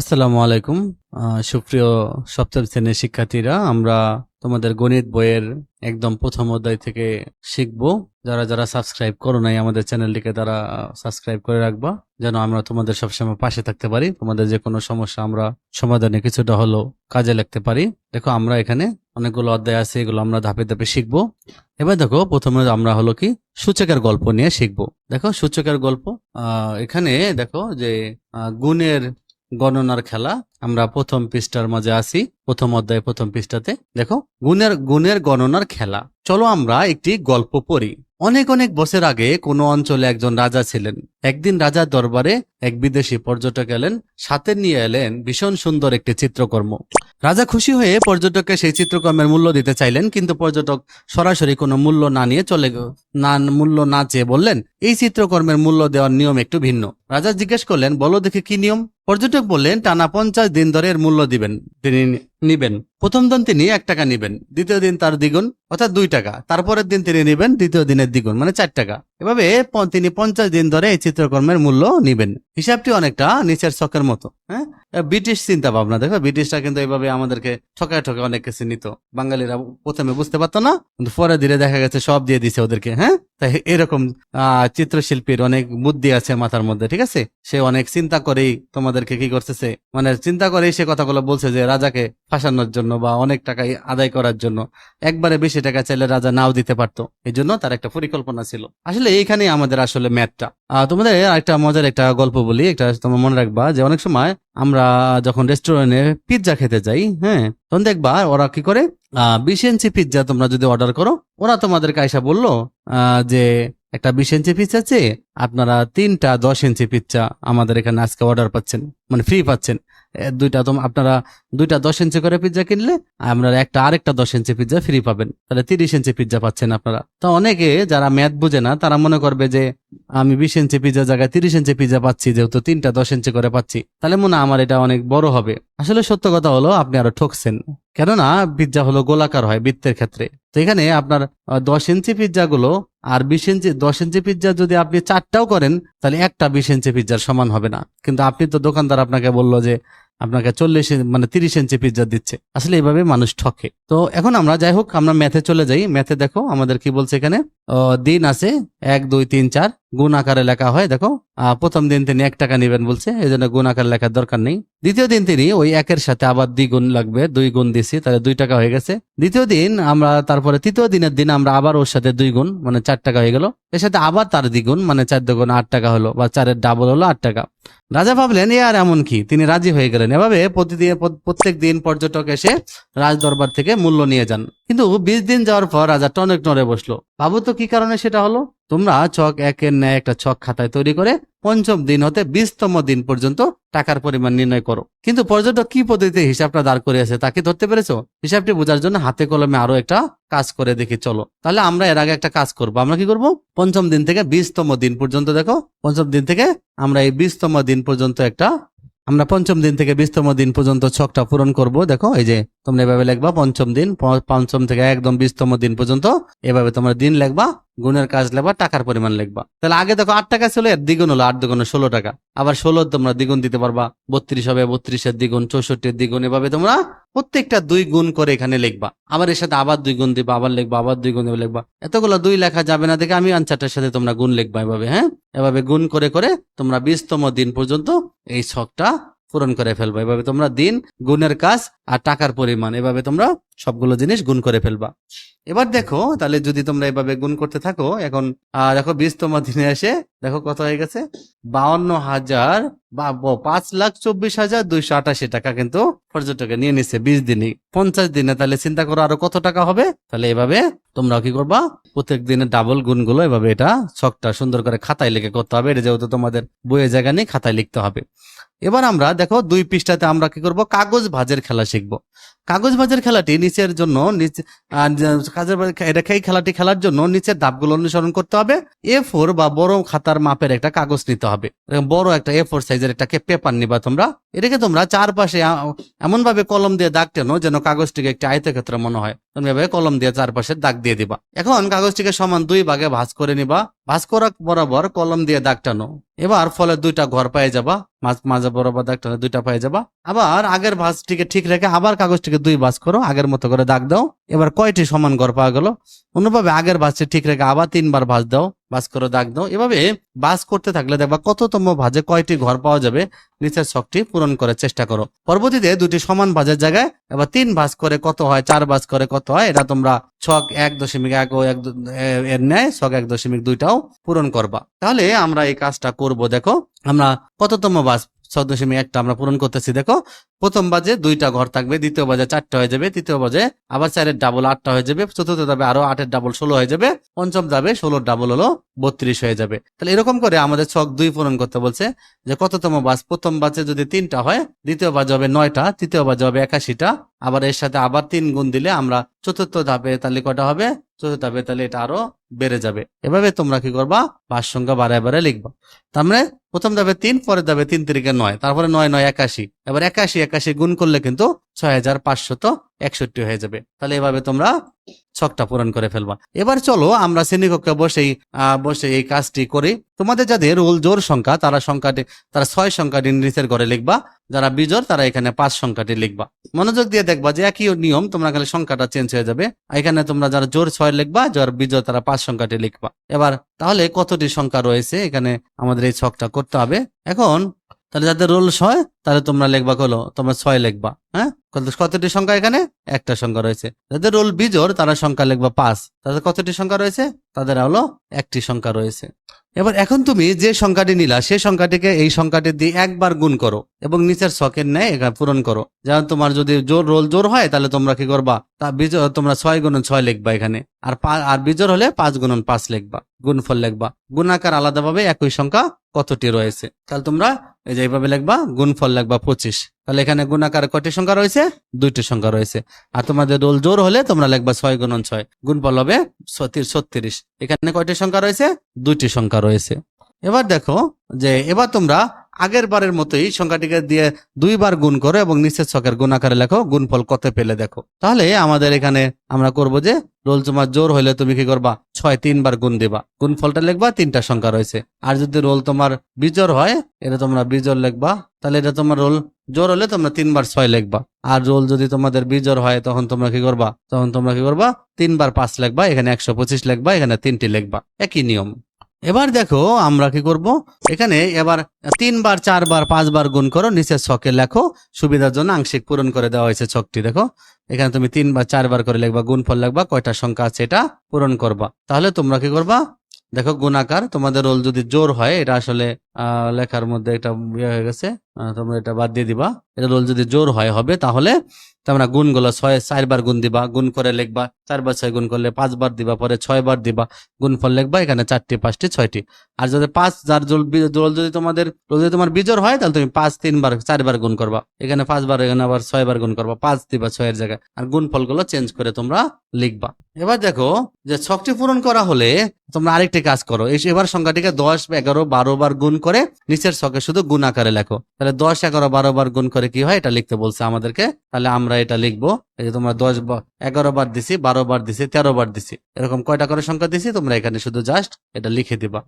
আসসালামু আলাইকুম। সুপ্রিয় সপ্তম শ্রেণির শিক্ষার্থীরা, আমরা তোমাদের গণিত বইয়ের একদম প্রথম অধ্যায় থেকে শিখব। যারা যারা সাবস্ক্রাইব করো নাই, আমাদের চ্যানেলটিকে তারা সাবস্ক্রাইব করে রাখবা, যেন আমরা তোমাদের সবসময় পাশে থাকতে পারি। তোমাদের যে কোনো সমস্যা আমরা সমাধানে কিছুটা হলো কাজে লাগতে পারি। দেখো, আমরা এখানে অনেকগুলো অধ্যায় আছে, এগুলো আমরা ধাপে ধাপে শিখব। এবার দেখো, প্রথমে আমরা হলো কি, সূচকের গল্প নিয়ে শিখব। দেখো, সূচকের গল্প এখানে দেখো যে গুণের গণনার খেলা। আমরা প্রথম পৃষ্ঠার মাঝে আছি প্রথম অধ্যায় প্রথম পৃষ্ঠাতে। দেখো, গুণের গুণের গণনার খেলা। চলো আমরা একটি গল্প পড়ি। অনেক অনেক বছর আগে কোনো অঞ্চলে একজন রাজা ছিলেন। একদিন রাজার দরবারে এক বিদেশি পর্যটক এলেন। সাথে নিয়ে এলেন ভীষণ সুন্দর একটি চিত্রকর্ম। রাজা খুশি হয়ে পর্যটককে সেই চিত্রকর্মের মূল্য দিতে চাইলেন, কিন্তু পর্যটক সরাসরি কোনো মূল্য না নিয়ে চলে না, মূল্য না চেয়ে বললেন এই চিত্রকর্মের মূল্য দেওয়ার নিয়ম একটু ভিন্ন। রাজা জিজ্ঞেস করলেন, বলো দেখে কি নিয়ম? পর্যটক বললেন, টানা পঞ্চাশ দিন ধরে এর মূল্য দিবেন, তিনি নিবেন। প্রথম দিন তিনি এক টাকা নিবেন, দ্বিতীয় দিন তার দ্বিগুণ, অর্থাৎ দুই টাকা। তারপরের দিন তিনি নিবেন, দ্বিতীয় দিনের দ্বিগুণ মানে চার টাকা। এভাবে তিনি পঞ্চাশ দিন ধরে এই চিত্রকর্মের মূল্য নিবেন। হিসাবটি অনেকটা নিচের শখের মতো হ্যাঁ? ব্রিটিশ চিন্তা ভাবনা দেখো, ব্রিটিশরা কিন্তু এইভাবে আমাদেরকে ঠকায় ঠকে অনেক কিছু নিত। বাঙালিরা প্রথমে বুঝতে পারতো না, কিন্তু পরে ধীরে দেখা গেছে সব দিয়ে দিছে ওদেরকে হ্যাঁ? তাই এরকম চিত্রশিল্পীর অনেক বুদ্ধি আছে মাথার মধ্যে ঠিক আছে? সে অনেক চিন্তা করেই তোমাদেরকে কি করতেছে? মানে চিন্তা করেই সে কথাগুলো বলছে যে রাজাকে ফাঁসানোর জন্য বা অনেক টাকা আদায় করার জন্য একবারে বেশি টাকা চাইলে রাজা নাও দিতে পারতো। এই জন্য তার একটা পরিকল্পনা ছিল। আসলে এইখানেই আমাদের আসলে ম্যাথটা। তোমাদের একটা মজার একটা গল্প বলি একটা তোমার মনে রাখবা যে অনেক সময় আমরা যখন রেস্টুরেন্টে পিৎজা খেতে যাই হ্যাঁ তখন দেখবা ওরা কি করে? আহ, বিশ ইঞ্চি পিৎজা তোমরা যদি অর্ডার করো ওরা তোমাদেরকে আইসা বলল যে একটা বিশ ইঞ্চি পিৎজা আছে, আপনারা তিনটা দশ ইঞ্চি পিৎজা আমাদের এখানে আজকে অর্ডার পাচ্ছেন মানে ফ্রি পাচ্ছেন। দুইটা তো আপনারা দুইটা দশ ইঞ্চি করে পিৎজা কিনলে আপনারা একটা আরেকটা দশ ইঞ্চি পিৎজা ফ্রি পাবেন। তাহলে তিরিশ ইঞ্চি পিৎজা পাচ্ছেন আপনারা। তো অনেকে যারা ম্যাথ বুঝে না, তারা মনে করবে যে আমি বিশ ইঞ্চি পিৎজা জায়গায় তিরিশ ইঞ্চি পিৎজা পাচ্ছি, যেহেতু তিনটা দশ ইঞ্চি করে পাচ্ছি। তাহলে মনে আমার এটা অনেক বড় হবে। আসলে সত্য কথা হলো, আপনি আরও ঠকছেন। কেননা পিৎজা হলো গোলাকার হয় বৃত্তের ক্ষেত্রে। তো এখানে আপনার দশ ইঞ্চি পিৎজা গুলো আর বিশ ইঞ্চি, দশ ইঞ্চি পিৎজা যদি আপনি চারটাও করেন, তাহলে একটা বিশ ইঞ্চি পিৎজার সমান হবে না। কিন্তু আপনি তো দোকানদার আপনাকে বলল যে, আপনাকে চল্লিশ মানে তিরিশ ইঞ্চি পিৎজা দিচ্ছে। আসলে এইভাবে মানুষ ঠকে। তো এখন আমরা যাই হোক, আমরা ম্যাথে চলে যাই। ম্যাথে দেখো আমাদের কি বলছে এখানে? দিন আছে এক, দুই, তিন, চার। গুণ আকারে লেখা হয়, দেখো। প্রথম দিন তিনি এক টাকা নেবেন বলছে, এই জন্য গুণ আকারে লেখার দরকার নেই। দ্বিতীয় দিন তিনি ওই একের সাথে আবার দ্বিগুণ লাগবে, দুই গুণ দিছি, তাহলে দুই টাকা হয়ে গেছে। দ্বিতীয় দিন আমরা, তারপরে তৃতীয় দিনের দিন আমরা আবার ওর সাথে দুই গুণ মানে চার টাকা হয়ে গেল। এর সাথে আবার তার দ্বিগুণ মানে চার দুগুণ আট টাকা হলো, বা চারের ডাবল হলো আট টাকা। রাজা ভাবলেন, এ আর এমন কি? তিনি রাজি হয়ে গেলেন। এভাবে প্রতিদিন, প্রত্যেক দিন পর্যটক এসে রাজ দরবার থেকে মূল্য নিয়ে যান। কিন্তু বিশ দিন যাওয়ার পর রাজা টনেক নড়ে বসল। ভাবো তো কি কারণে সেটা হলো? তোমরা ছক একের ন্যায় একটা ছক খাতায় তৈরি করে পঞ্চম দিন হতে বিশতম দিন পর্যন্ত টাকার পরিমাণ নির্ণয় করো। কিন্তু পর্যটক কি পদ্ধতিতে হিসাবটা দাঁড় করে আছে তাকে ধরতে পেরেছ? হিসাবটি বোঝার জন্য হাতে কলমে আরও একটা কাজ করে দেখি, চলো। তাহলে আমরা এর আগে একটা কাজ করব। আমরা কি করব? পঞ্চম দিন থেকে বিশতম দিন পর্যন্ত দেখো, পঞ্চম দিন থেকে আমরা এই বিশতম দিন পর্যন্ত একটা, আমরা পঞ্চম দিন থেকে বিশতম দিন পর্যন্ত ছকটা পূরণ করব। দেখো, এই যে তোমরা এভাবে লিখবা, পঞ্চম দিন পঞ্চম থেকে একদম বিশতম দিন পর্যন্ত এভাবে তোমরা দিন লিখবা। গুণের কাজ লিখবা টাকার পরিমাণ লিখবা। তাহলে আগে দেখো আট টাকা ছিল, এর দ্বিগুণ হলো আট দুগুণ ষোলো টাকা। আবার ষোলো তোমরা দ্বিগুণ দিতে পারবা, বত্রিশ হবে, বত্রিশের দ্বিগুণ, চৌষট্টির দ্বিগুণ, এভাবে তোমরা প্রত্যেকটা দুই গুণ করে এখানে লিখবা। আবার এর সাথে আবার দুই গুণ দিবা, আবার লিখবা, আবার দুই গুণ লিখবা। এতগুলো দুই লেখা যাবে না দেখে আমি আনসারটার সাথে তোমরা গুণ লিখবা এভাবে হ্যাঁ? এভাবে গুণ করে করে তোমরা বিশতম দিন পর্যন্ত এই ছকটা পূরণ করে ফেলবা। এভাবে তোমরা দিন, গুণের কাজ আর টাকার পরিমাণ, এভাবে তোমরা সবগুলো জিনিস গুণ করে ফেলবা। এবার দেখো, তাহলে যদি তোমরা এভাবে গুণ করতে থাকো, এখন দেখো বিশতম দিনে এসে, দেখো কত হয়ে গেছে? বাউন্ন হাজার, বা পাঁচ লাখ চব্বিশ হাজার দুইশো আটাশি টাকা কিন্তু পর্যটকে নিয়ে নিচ্ছে বিশ দিনই। পঞ্চাশ দিনে, তাহলে চিন্তা করো আরও কত টাকা হবে? তাহলে এভাবে তোমরা কি করবা? প্রত্যেক দিনে ডাবল গুণগুলো এভাবে এটা ছকটা সুন্দর করে খাতায় লিখে করতে হবে। এটা যেহেতু তোমাদের বইয়ের জায়গা নেই, খাতায় লিখতে হবে। এবার আমরা, দেখো দুই পৃষ্ঠাতে আমরা কি করব? কাগজ ভাজের খেলা শিখব। কাগজ ভাজের খেলাটি নিচের জন্য খে- এটা এই খেলাটি খেলার জন্য নিচের ধাপগুলো অনুসরণ করতে হবে। এ ফোর বা বড় খাতার মাপের একটা কাগজ নিতে হবে। বড় একটা এ ফোর সাইজের একটা পেপার নিবা তোমরা। এটাকে তোমরা চারপাশে এমন ভাবে কলম দিয়ে দাগ টেনো যেন কাগজটিকে একটা আয়তক্ষেত্র মনে হয়। তুমি এভাবে কলম দিয়ে চারপাশে দাগ দিয়ে দিবা। এখন কাগজটিকে সমান দুই ভাগে ভাঁজ করে নিবা। ভাঁজ করা বরাবর কলম দিয়ে দাগ টানো। এবার ফলে দুইটা ঘর পেয়ে যাবা। মাঝ, মাঝে বরাবর দাগ টানো দুইটা পেয়ে যাবা। আবার আগের ভাঁজটিকে ঠিক রেখে আবার কাগজটিকে দুই ভাঁজ করো, আগের মতো করে দাগ দাও। এবার কয়টি সমান ঘর পাওয়া গেল? অন্যভাবে আগের ভাঁজটি ঠিক রেখে আবার তিনবার ভাঁজ দাও ভাঁজ করে দাগ দাও। এভাবে ভাঁজ করতে থাকলে দেখবা কততম ভাঁজে কয়টি ঘর পাওয়া যাবে? নিচের শখটি পূরণ করার চেষ্টা করো। পরবর্তীতে দুটি সমান ভাঁজের জায়গায় এবার তিন ভাঁজ করে কত হয়? চার ভাঁজ করে কত হয়? এটা তোমরা ছক এক দশমিক এক ও এক এর ন্যায় ছক এক দশমিক দুইটাও পূরণ করবা। তাহলে আমরা এই কাজটা করব, দেখো। আমরা কততম বাস ছক দশমিক একটা আমরা পূরণ করতেছি, দেখো। প্রথম বাজে দুইটা ঘর থাকবে, দ্বিতীয় বাজে চারটা হয়ে যাবে, তৃতীয় বাজে আবার চারের ডাবল আটটা হয়ে যাবে, চতুর্থ দাবে আরও আটের ডাবল ষোলো হয়ে যাবে, পঞ্চম দাবে ষোলোর ডাবল হলো বত্রিশ হয়ে যাবে। তাহলে এরকম করে আমাদের ছক দুই পূরণ করতে বলছে যে কততম বাস, প্রথম বাজে যদি তিনটা হয়, দ্বিতীয় বাজে হবে নয়টা, তৃতীয় বাজে হবে একাশিটা, আবার এর সাথে আবার তিন গুণ দিলে আমরা চতুর্থ ধাপে তাহলে কটা হবে? চতুর্থ ধাপে তাহলে এটা আরও বেড়ে যাবে। এভাবে তোমরা কি করবা? বাস সংখ্যা বারে বারে লিখবা। তার মানে প্রথম দাবে তিন পরে দাবে তিন তারিখে নয়, তারপরে নয় নয়, একাশি। এবার একাশি একাশি গুণ করলে কিন্তু ছয় হাজার পাঁচশত একষট্টি হয়ে যাবে। তাহলে এভাবে তোমরা ছকটা পূরণ করে ফেলবা। এবার চলো আমরা শ্রেণীকক্ষে বসেই বসে এই কাজটি করি। তোমাদের যাদের রোল জোর সংখ্যা, তারা সংখ্যাটি, তারা ছয় সংখ্যাটি নিচের ঘরে লিখবা। যারা বিজোর তারা এখানে পাঁচ সংখ্যাটি লিখবা। মনোযোগ দিয়ে দেখবা যে একই নিয়ম, তোমরা খালি সংখ্যাটা চেঞ্জ হয়ে যাবে। এখানে তোমরা যারা জোর ছয় লিখবা, যারা বিজোর তারা পাঁচ সংখ্যাটি লিখবা। এবার তাহলে কতটি সংখ্যা রয়েছে? এখানে আমাদের এই ছকটা করতে হবে। এখন তাহলে যাদের রোল ছয়, তাহলে তোমরা লেখবা কলো, তোমরা ছয় লেখবা হ্যাঁ? কতটি সংখ্যা এখানে? একটা সংখ্যা রয়েছে। যাদের রোল বিজোর তারা সংখ্যা লেখবা পাঁচ, তাদের কতটি সংখ্যা রয়েছে? তাদের হলো একটি সংখ্যা রয়েছে। এবার এখন তুমি যে সংখ্যাটি নিলা সেই সংখ্যাটিকে এই সংখ্যাটি দিয়ে একবার গুণ করো এবং নিচের শখের ন্যায় পূরণ করো। যেমন তোমার যদি জোর রোল জোর হয়, তাহলে তোমরা কি করবা? তা বিজয়, তোমরা ছয় গুণন ছয় লিখবা এখানে। আর আর বিজোর হলে পাঁচ গুণন পাঁচ লিখবা, গুণফল লিখবা। গুণাকার আলাদাভাবে একই সংখ্যা কতটি রয়েছে? তাহলে তোমরা এই যে এইভাবে লিখবা, গুণফল লিখবা পঁচিশ। তাহলে এখানে গুণাকার কয়টি সংখ্যা রয়েছে? দুইটি সংখ্যা রয়েছে। আর তোমাদের রোল জোর হলে তোমরা লিখবা ছয় গুণন ছয়। গুণফল হবে ছত্রিশ। এখানে কয়টি সংখ্যা রয়েছে? দুইটি সংখ্যা রয়েছে। এবার দেখো যে এবার তোমরা আগের বারের মতোই সংখ্যাটিকে দিয়ে দুইবার গুণ করো এবং নিচের ছকের গুণ আকারে লেখো গুণফল কত পেলে দেখো। তাহলে আমাদের এখানে আমরা করব যে রোল তোমার জোর হলে তুমি কি করবা? ছয় তিনবার গুণ দিবা। গুণফলটা লিখবা, তিনটা সংখ্যা রয়েছে। আর যদি রোল তোমার বিজোর হয়, এটা তোমরা বিজোর লিখবা। তাহলে এটা তোমার রোল জোর হলে তোমরা তিনবার ছয় লিখবা। আর রোল যদি তোমাদের বিজোর হয়, তখন তোমরা কি করবা? তখন তোমরা কি করবা? তিনবার পাঁচ লিখবা, এখানে একশো পঁচিশ লিখবা, এখানে তিনটি লিখবা। একই নিয়ম। এবার দেখো, আমরা কি করব? এখানে এবার তিনবার, চারবার, পাঁচবার গুণ করো নিচের ছকে লেখো। সুবিধার জন্য আংশিক পূরণ করে দেওয়া হয়েছে ছকটি, দেখো। এখানে তুমি তিনবার, চারবার করে লিখবা, গুণফল লিখবা, কয়টা সংখ্যা আছে এটা পূরণ করবা। তাহলে তোমরা কি করবা? দেখো, গুণাকার, তোমাদের রোল যদি জোর হয়, এটা আসলে লেখার মধ্যে একটা ইয়ে হয়ে গেছে। তোমরা এটা বাদ দিয়ে দিবা। এটা রোল যদি জোর হয়, হবে, তাহলে তোমরা গুণগুলো ছয়, চারবার গুণ দিবা, গুণ করে লিখবা। চারবার ছয় গুণ করলে পাঁচবার দিবা, পরে ছয়বার দিবা। গুণ ফল লিখবা, এখানে চারটি, পাঁচটি, ছয়টি। আর যদি পাঁচ, যার জল যদি তোমাদের যদি তোমার বিজোর হয়, তাহলে তুমি পাঁচ, তিনবার, চারবার গুণ করবা। এখানে পাঁচবার, এখানে আবার ছয়বার গুণ করবা। পাঁচ দিবা ছয়ের জায়গায়। আর গুণফলগুলো চেঞ্জ করে তোমরা লিখবা। এবার দেখো যে ছকটি পূরণ করা হলে তোমরা আরেকটি কাজ করো। এবার সংখ্যাটিকে দশ, এগারো, বারো বার গুণ করে নিচের ছকে শুধু গুণ আকারে লেখো। তাহলে দশ, এগারো, বারো বার গুণ করে কি হয়? এটা লিখতে বলছে আমাদেরকে। তাহলে আমরা এটা লিখব। এই যে তোমরা দশ বা- এগারো বার দিছি, বারো বার দিছি, তেরো বার দিছি, এরকম কয়টা করে সংখ্যা দিছি, তোমরা এখানে শুধু জাস্ট এটা লিখে দিবা।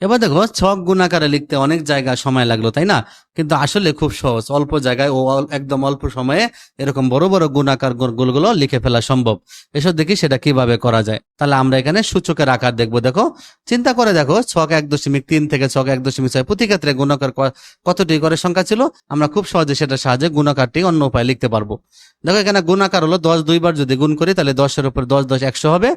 এবার দেখো, ছক গুণাকারে লিখতে অনেক জায়গা সময় লাগল, তাই না? কিন্তু আসলে খুব সহজ, অল্প জায়গায় ও একদম অল্প সময়ে এরকম বড় বড় গুণাকারগুলো লিখে ফেলা সম্ভব। এসব দেখি সেটা কীভাবে করা যায়। তাহলে আমরা এখানে সূচকের আকার দেখব, দেখো। চিন্তা করে দেখো, ছক এক দশমিক তিন থেকে ছক এক দশমিক ছয়, প্রতি ক্ষেত্রে গুণাকার কতটি করে সংখ্যা ছিল? আমরা খুব সহজে সেটা সাহায্যে গুণাকারটি অন্য উপায়ে লিখতে পারব। দেখো এখানে গুণাকার হলো দশ দুইবার যদি গুণ করি তাহলে দশের উপর দশ দশ একশো হবে।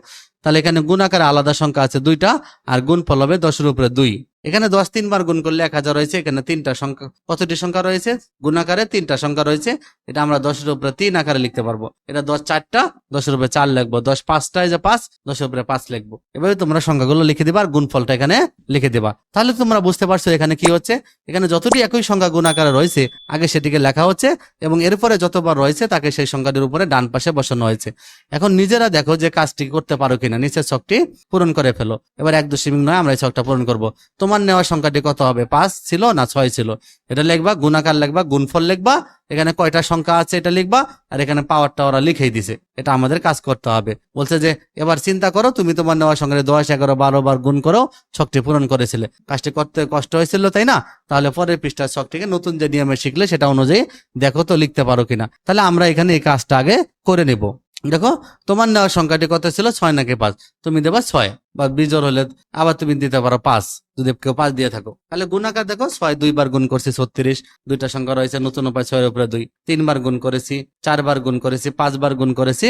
তাহলে এখানে গুণ আকারে আলাদা সংখ্যা আছে দুইটা, আর গুণ ফল হবে দশের উপরে দুই। এখানে দশ তিনবার গুণ করলে এক হাজার রয়েছে, এখানে তিনটা সংখ্যা কতটি সংখ্যা রয়েছে, গুণ আকারে তিনটা সংখ্যা রয়েছে, এটা আমরা দশের উপরে তিন আকারে লিখতে পারব। এটা দশ চারটা, দশের উপরে চার লিখব, দশ পাঁচটায় যে পাঁচ, দশের উপরে পাঁচ লিখব। এভাবে তোমরা সংখ্যাগুলো লিখে দিবা, আর গুণফলটা এখানে লিখে দিবা। তাহলে তোমরা বুঝতে পারছ এখানে কি হচ্ছে। এখানে যতটি একই সংখ্যা গুণ আকারে রয়েছে, আগে সেটিকে লেখা হচ্ছে, এবং এরপরে যতবার রয়েছে, তাকে সেই সংখ্যাটির উপরে ডান পাশে বসানো হয়েছে। এখন নিজেরা দেখো যে কাজটি করতে পারো কিনা। কিনা নিচের ছকটি পূরণ করে ফেলো। এবার এক দশমিক নয়, আমরা এই ছকটা পূরণ করব। তোমার নেওয়া সংখ্যাটি কত হবে? পাঁচ ছিল না ছয় ছিল? এটা লিখবা, গুণাকার লিখবা, গুণফল লিখবা, এখানে কয়টা সংখ্যা আছে এটা লিখবা, আর এখানে পাওয়ারটা ওরা লিখেই দিছে। এটা আমাদের কাজ করতে হবে। বলছে যে, এবার চিন্তা করো, তুমি তোমার নেওয়া সংখ্যা দশ, এগারো, বারো বার গুণ করো, ছকটি পূরণ করেছিলে। কাজটি করতে কষ্ট হয়েছিল, তাই না? তাহলে পরের পৃষ্ঠার ছকটিকে নতুন যে নিয়মে শিখলে, সেটা অনুযায়ী দেখো তো লিখতে পারো কিনা। তাহলে আমরা এখানে এই কাজটা আগে করে নিব। দেখো, তোমার নেওয়ার সংখ্যাটি কত ছিল? ছয় নাকি পাঁচ? তুমি দেবা ছয়, বা বিজোর হলে আবার তুমি দিতে পারো পাঁচ। যদি কেউ পাঁচ দিয়ে থাকো, তাহলে গুণাকার দেখো, ছয় দুইবার গুণ করছি ছত্রিশ, দুইটা সংখ্যা রয়েছে নতুন উপায়, ছয়ের উপরে দুই। তিনবার গুণ করেছি, চারবার গুণ করেছি, পাঁচবার গুণ করেছি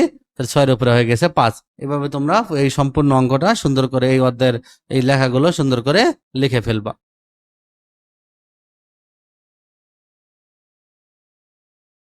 ছয়ের উপরে হয়ে গেছে পাঁচ। এভাবে তোমরা এই সম্পূর্ণ অঙ্কটা সুন্দর করে এই অধ্যায়ের এই লেখাগুলো সুন্দর করে লিখে ফেলবা।